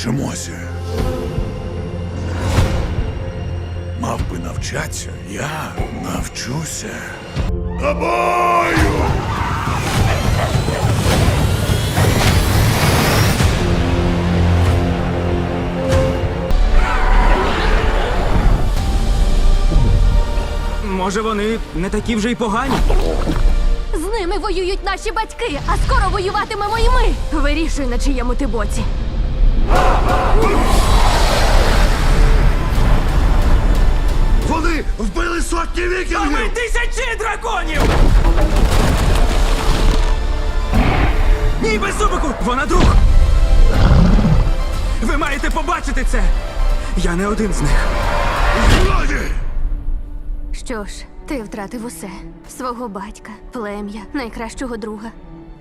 вчимося. Мав би навчатися, я навчуся. Тобою! Може, вони не такі вже й погані? З ними воюють наші батьки, а скоро воюватимемо і ми. Вирішуй, на чиєму ти боці. Вбили сотні А ми тисячі драконів! Ні, без зубику! Вона друг! Ви маєте побачити це! Я не один з них. Злодії! Що ж, ти втратив усе: свого батька, плем'я, найкращого друга.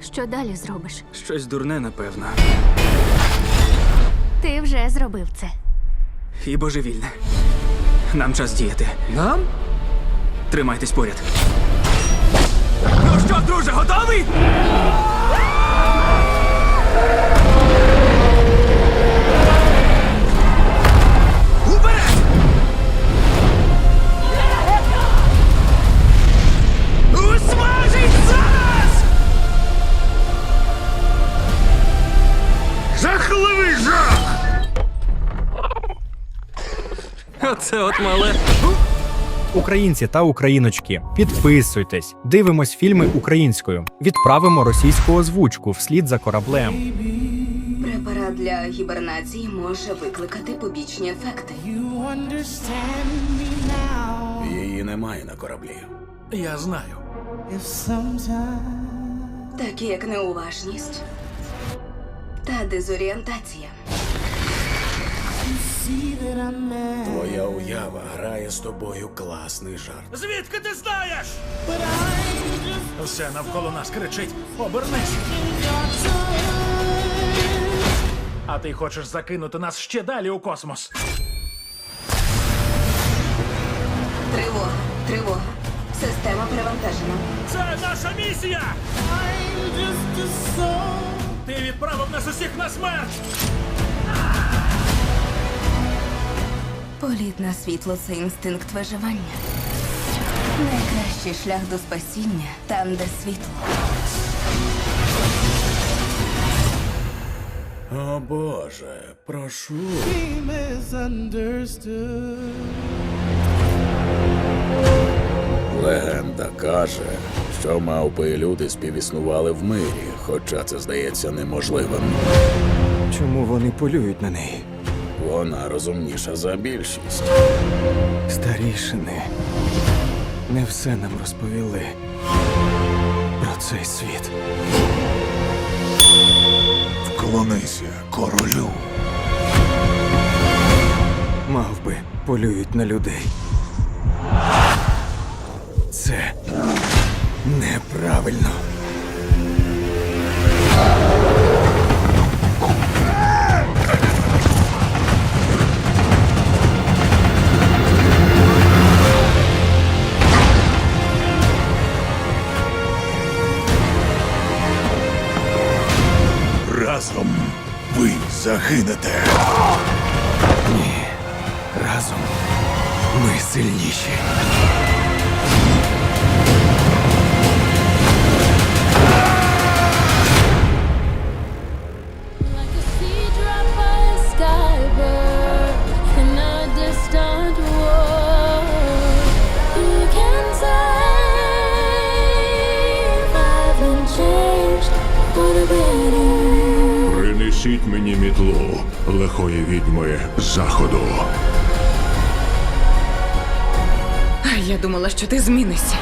Що далі зробиш? Щось дурне, напевно. Ти вже зробив це. І божевільне. Нам час діяти. Нам? Тримайтесь поряд. Ну що, друже, готовий? Оце от мале. Українці та україночки, підписуйтесь, дивимось фільми українською, відправимо російську озвучку вслід за кораблем. Препарат для гібернації може викликати побічні ефекти. Її немає на кораблі. Я знаю. такі як неуважність та дезорієнтація. Твоя уява грає з тобою класний жарт. Звідки ти знаєш? Все навколо нас кричить: обернись. А ти хочеш закинути нас ще далі у космос. Тривога, тривога. Система перевантажена. Це наша місія! Ти відправив нас усіх на смерть! Політ на світло це інстинкт виживання. Найкращий шлях до спасіння там, де світло. О Боже, прошу. Легенда каже, що мавпи і люди співіснували в мирі, хоча це здається неможливим. Чому вони полюють на неї? Вона розумніша за більшість. Старішини не все нам розповіли про цей світ. Вклонися королю. Мавби полюють на людей. Це неправильно. Загинете. Принесіть мені мітлу лихої відьми заходу. А я думала, що ти змінишся.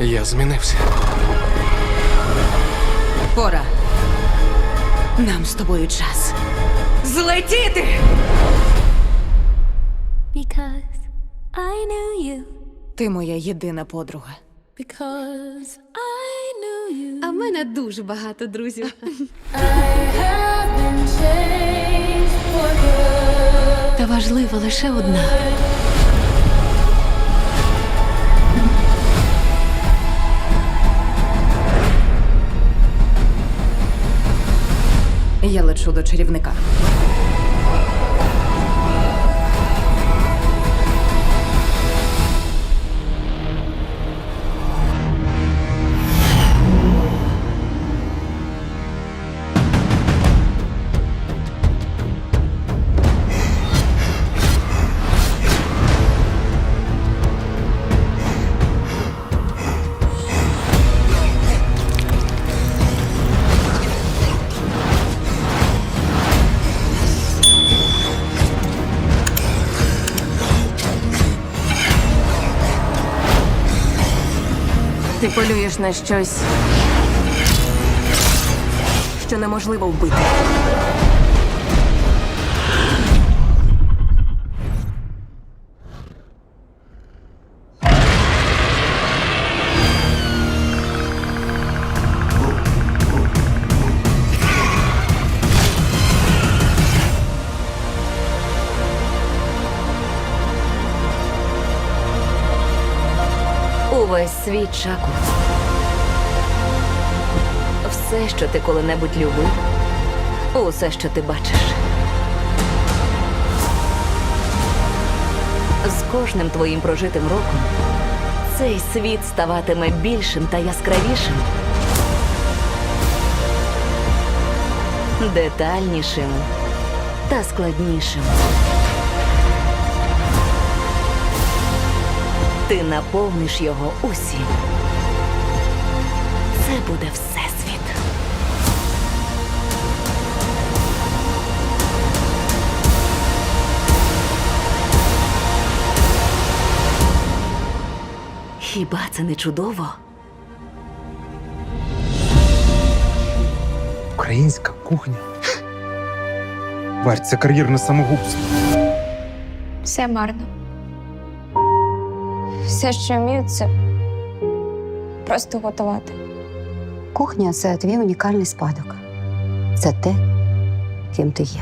Я змінився. Пора. Нам з тобою час. Злетіти! Because I knew you. Ти моя єдина подруга. Because I knew you. А в мене дуже багато друзів. важлива лише одна. Я лечу до чарівника. Полюєш на щось, що неможливо вбити. Увесь світ Чаку. Все, що ти коли-небудь любив, усе, що ти бачиш. З кожним твоїм прожитим роком цей світ ставатиме більшим та яскравішим, детальнішим та складнішим. Ти наповниш його усім. Це буде всесвіт. Хіба це не чудово? Українська кухня. Варь, це кар'єрне самогубство. Все марно. Все, що вмію, це просто готувати. Кухня це твій унікальний спадок. Це те, ким ти є.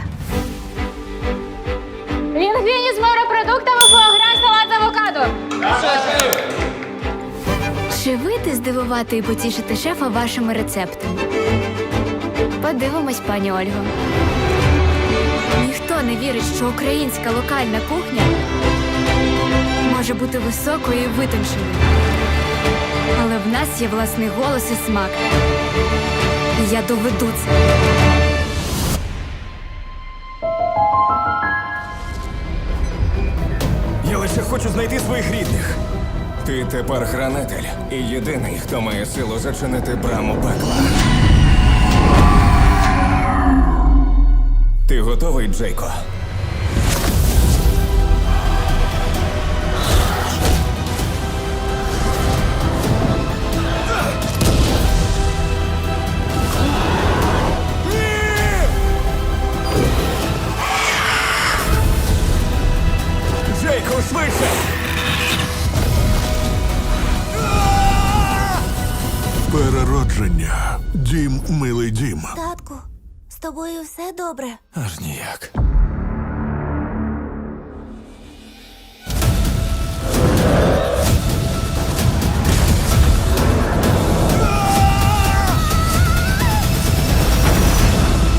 Чи вийде здивувати і потішити шефа вашими рецептами? Подивимось, пані Ольго. Ніхто не вірить, що українська локальна кухня може бути високою і витонченою. Але в нас є власний голос і смак. І я доведу це. Я лише хочу знайти своїх рідних. Ти тепер хранитель і єдиний, хто має силу зачинити браму пекла. Ти готовий, Джейко? Джейко, швидше! Переродження. Дім, милий дім. Татку, з тобою все добре. Аж ніяк.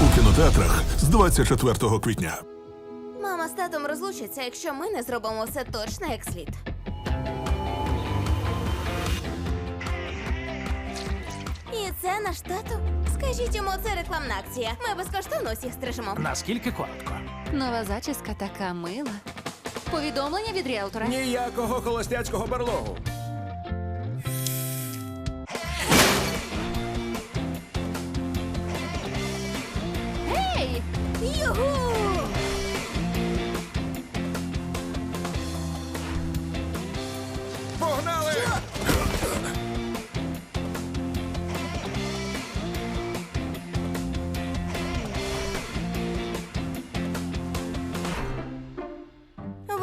У кінотеатрах з 24 квітня. Мама з татом розлучаться, якщо ми не зробимо все точно як слід. І штату? Скажіть йому, це рекламна акція. Ми безкоштовно усіх стрижемо. Наскільки коротко? Нова зачіска така мила. Повідомлення від ріелтора. Ніякого холостяцького барлогу.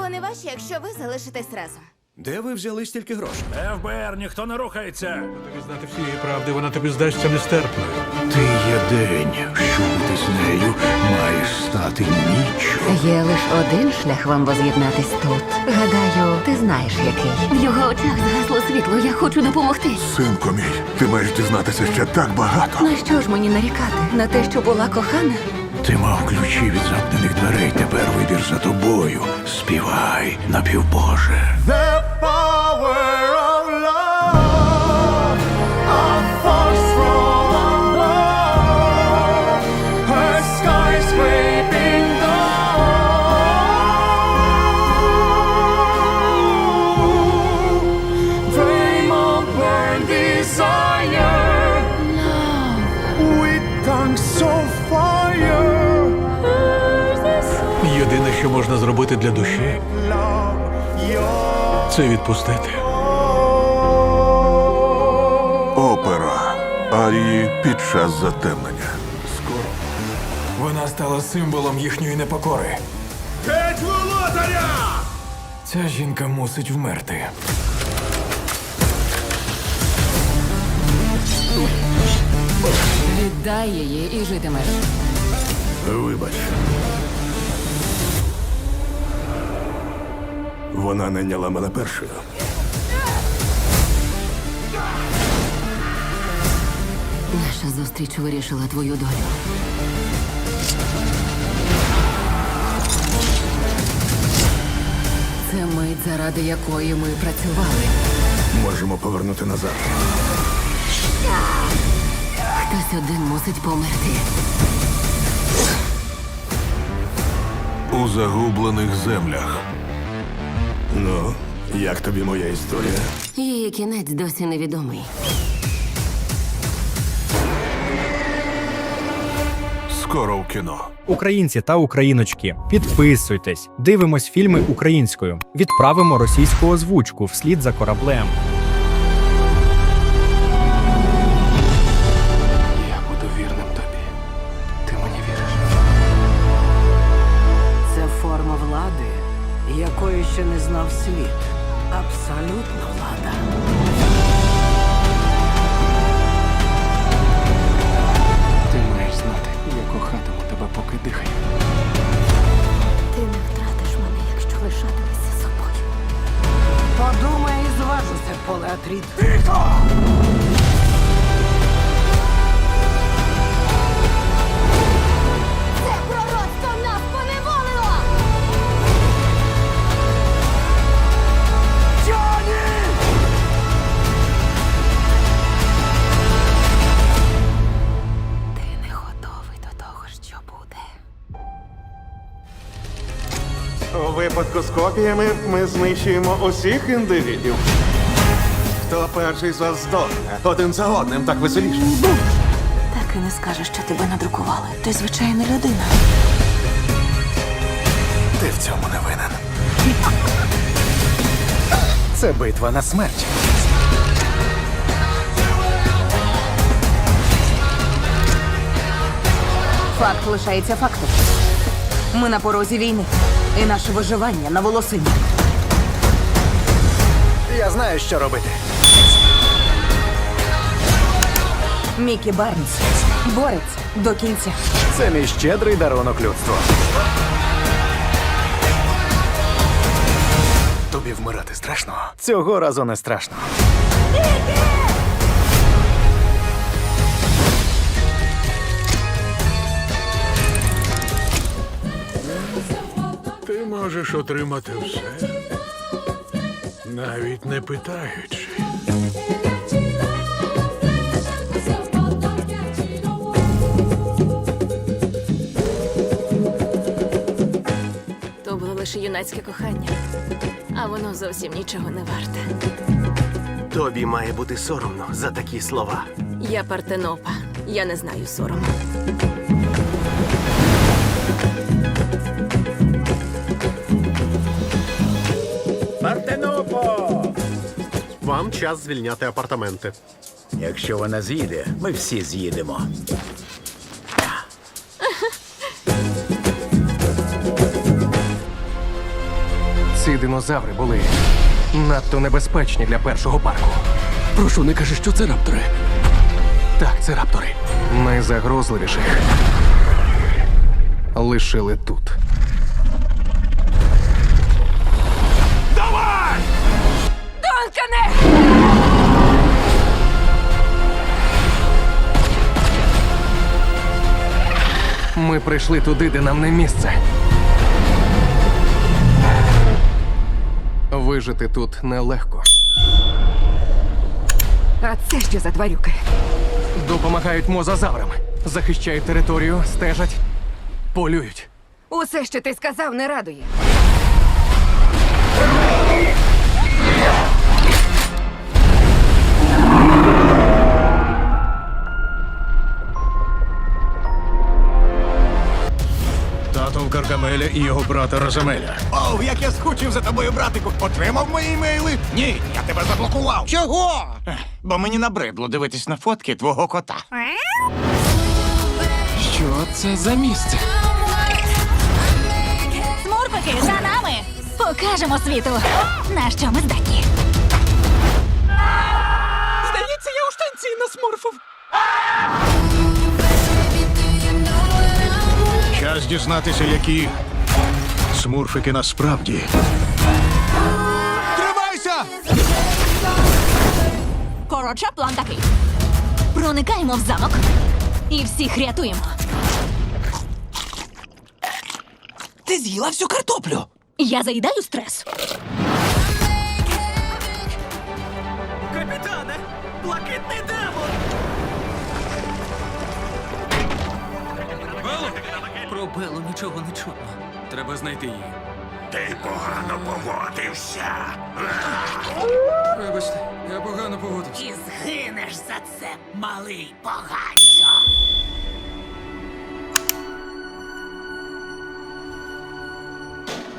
Вони ваші, якщо ви залишитесь разом. Де ви взяли стільки грошей? ФБР, ніхто не рухається. Тобі знати всієї правди, вона тобі здасться нестерпною. Ти є день, що буде з нею маєш стати ніччю. Є лише один шлях вам воз'єднатись тут. Гадаю, ти знаєш який. В його очах згасло світло. Я хочу допомогти. Синку мій, ти маєш дізнатися ще так багато. На що ж мені нарікати? На те, що була кохана? Ти мав ключі від замкнених дверей, тепер вибір за тобою. Співай, напівбоже. Зробити для душі, це відпустити. Опера. Арії під час затемнення. Скоро. Вона стала символом їхньої непокори. Геть володаря! Ця жінка мусить вмерти. Віддай її і житимеш. Вибач. Вона найняла мене першою. Наша зустріч вирішила твою долю. Це мить, заради якої ми працювали. Можемо повернути назад. Хтось один мусить померти. У загублених землях. Ну, як тобі моя історія? Її кінець досі невідомий. Скоро в кіно. Українці та україночки, підписуйтесь, дивимось фільми українською, відправимо російську озвучку вслід за кораблем. У випадку з копіями ми знищуємо усіх індивідів. Хто перший з вас здохне? Один за одним так веселіше. Так і не скажеш, що тебе надрукували. Ти звичайна людина. Ти в цьому не винен. Це битва на смерть. Факт лишається фактом. Ми на порозі війни. І наше виживання на волосині. Я знаю, що робити. Мікі Барнс бореться до кінця. Це мій щедрий дарунок людству. Тобі вмирати страшно. Цього разу не страшно. Можеш отримати все, навіть не питаючи. То було лише юнацьке кохання, а воно зовсім нічого не варте. Тобі має бути соромно за такі слова. Я партенопа, я не знаю сорому. Час звільняти апартаменти. Якщо вона з'їде, ми всі з'їдемо. Ці динозаври були надто небезпечні для першого парку. Прошу, не кажи, що це раптори. Так, це раптори. Найзагрозливіших лишили тут. Донкане! Ми прийшли туди, де нам не місце. Вижити тут нелегко. А це що за тварюки? Допомагають мозазаврам, захищають територію, стежать, полюють. Усе, що ти сказав, не радує. Тато Каркамеля і його брата Розамеля. Оу, як я скучив за тобою, братику. Отримав мої імейли? Ні, я тебе заблокував. Чого? Бо мені набридло дивитись на фотки твого кота. Що це за місце? Смурфики, за нами! Покажемо світу, на що ми здатні. Здається, я у штанці насмурфив. Час дізнатися, які смурфики насправді. Тримайся! Коротше, план такий. Проникаємо в замок і всіх рятуємо. Ти з'їла всю картоплю. Я заїдаю стрес. Капітане! Блакитний демон! Про Белу нічого не чутно. Треба знайти її. Ти погано поводився. Вибачте, я погано поводився. І згинеш за це, малий поганцю.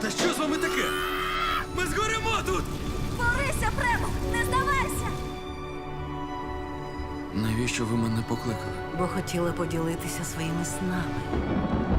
Та що з вами таке? Ми згоремо тут! Борися, Премо! Не здавайся! Навіщо ви мене покликали? Бо хотіла поділитися своїми снами.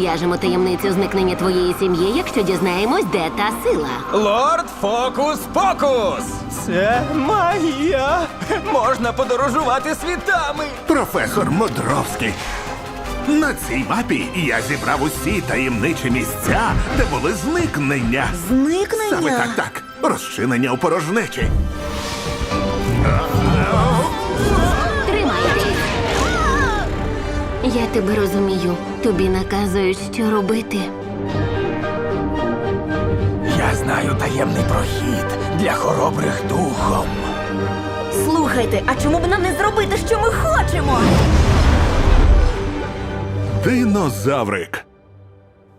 Розв'яжемо таємницю зникнення твоєї сім'ї, якщо дізнаємось, де та сила. Лорд Фокус Покус! Це магія! Можна подорожувати світами! Професор Мудровський. На цій мапі я зібрав усі таємничі місця, де були зникнення. Зникнення? Саме так, так. Розчинення у порожнечі. Я тебе розумію. Тобі наказують, що робити. Я знаю таємний прохід для хоробрих духом. Слухайте, а чому б нам не зробити, що ми хочемо? Динозаврик.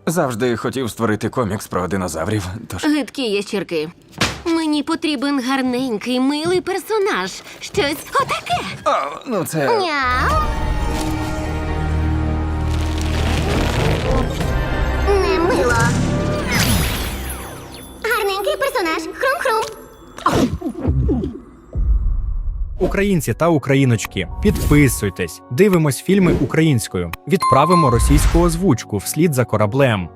Завжди хотів створити комікс про динозаврів. Тож Гидкі ящірки. Мені потрібен гарненький, милий персонаж. Щось отаке. О, ну це. Няу. Мило. Гарненький персонаж. Хрум-хрум. Українці та україночки, підписуйтесь, дивимось фільми українською, відправимо російську озвучку вслід за кораблем.